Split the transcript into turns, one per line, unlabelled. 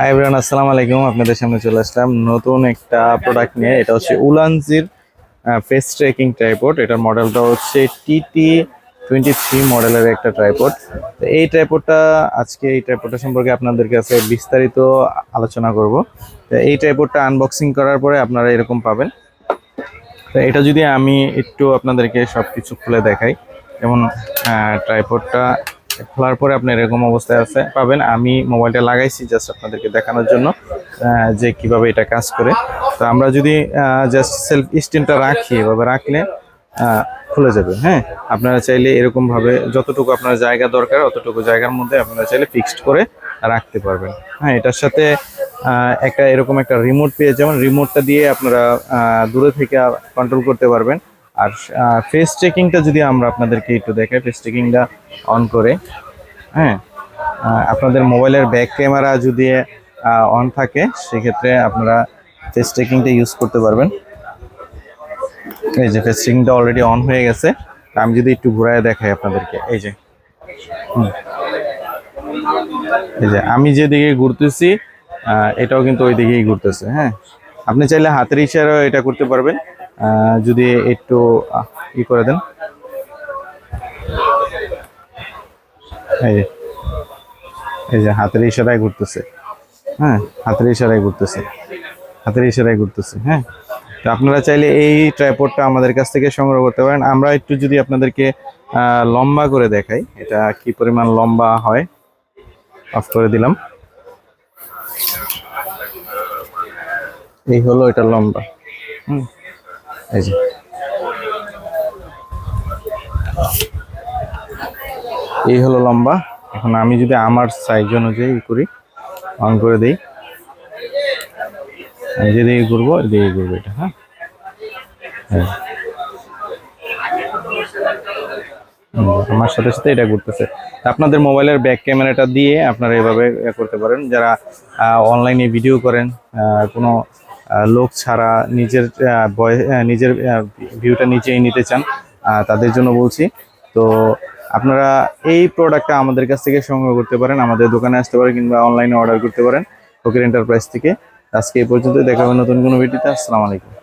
Hi everyone আসসালামু আলাইকুম। আপনাদের সামনে চলে আসলাম নতুন একটা প্রোডাক্ট নিয়ে। এটা হচ্ছে উলানজির ফেস ট্রেকিং ট্রাইপড এটার মডেলটা হচ্ছে টিটি টোয়েন্টি থ্রি মডেলের একটা ট্রাইপড তো এই ট্রাইপডটা আজকে এই ট্রাইপডটা সম্পর্কে আপনাদের কাছে বিস্তারিত আলোচনা করব। তো এই ট্রাইপডটা আনবক্সিং করার পরে আপনারা এরকম পাবেন। তো এটা যদি আমি একটু আপনাদেরকে সব কিছু খুলে দেখাই। যেমন ট্রাইপডটা খোলার পরে আপনি এরকম অবস্থায় আছে, পাবেন। আমি মোবাইলটা লাগাইছি জাস্ট আপনাদেরকে দেখানোর জন্য যে কীভাবে এটা কাজ করে। তো আমরা যদি জাস্ট সেলফ স্ট্যান্ডটা রাখি, এভাবে রাখলে খুলে যাবে হ্যাঁ? আপনারা চাইলে এরকম ভাবে যতটুকু আপনার জায়গা দরকার, অতটুকু জায়গার মধ্যে আপনারা চাইলে ফিক্সড করে রাখতে পারবেন। হ্যাঁ এটার সাথে একটা এরকম একটা রিমোট পেয়ে যেমন রিমোটটা দিয়ে আপনারা দূরে থেকে কন্ট্রোল করতে পারবেন। আর ফেস চেকিংটা যদি আমরা আপনাদেরকে একটু দেখাই ফেস চেকিংটা অন করে হ্যাঁ আপনাদের মোবাইলের ব্যাক ক্যামেরা যদি অন থাকে, সেক্ষেত্রে আপনারা ফেস চেকিংটা ইউজ করতে পারবেন। এই যে ফেস চেকিংটা অলরেডি অন হয়ে গেছে। আমি যদি একটু ঘুরায় দেখাই আপনাদেরকে, এই যে। এই যে, আমি যেদিকে ঘুরতেছি এটাও কিন্তু ওই দিকেই ঘুরতেছে হ্যাঁ। আপনি চাইলে হাতের ইশারাও এটা করতে পারবেন। যদি একটু ই করে দেন। এই যে এই যে হাতের ইশারায় ঘুরতেছে। হ্যাঁ হাতের ইশারায় ঘুরতেছে। হাতের ইশারায় ঘুরতেছে হ্যাঁ। তো আপনারা চাইলে এই ট্রাইপডটা আমাদের কাছ থেকে সংগ্রহ করতে পারেন। আমরা একটু যদি আপনাদেরকে লম্বা করে দেখাই, এটা কি পরিমাণ লম্বা হয়, অফ করে দিলাম। এই হলো এটা লম্বা, হুম। এই যে। এই হলো লম্বা। এখন আমি যদি আমার সাইজ অনুযায়ী করি অন করে দিই। আমি ঘুরবো এদিকে ঘুরবো এটা হ্যাঁ? হ্যাঁ। আমার সাথে সাথে এটা ঘুরতেছে। আপনাদের মোবাইলের ব্যাক ক্যামেরাটা দিয়ে আপনারা এভাবে করতে পারেন। যারা অনলাইনে ভিডিও করেন কোনো লোক ছাড়া নিজের নিজের ভিউটা নিজেই নিতে চান তাদের জন্য বলছি। তো আপনারা এই প্রোডাক্টটা আমাদের কাছ থেকে সংগ্রহ করতে পারেন, আমাদের দোকানে আসতে পারেন কিংবা অনলাইনে অর্ডার করতে পারেন, ফকির এন্টারপ্রাইজ থেকে। আজকে এই পর্যন্ত দেখা হবে নতুন কোনো ভিডিওতে, আসসালামু আলাইকুম।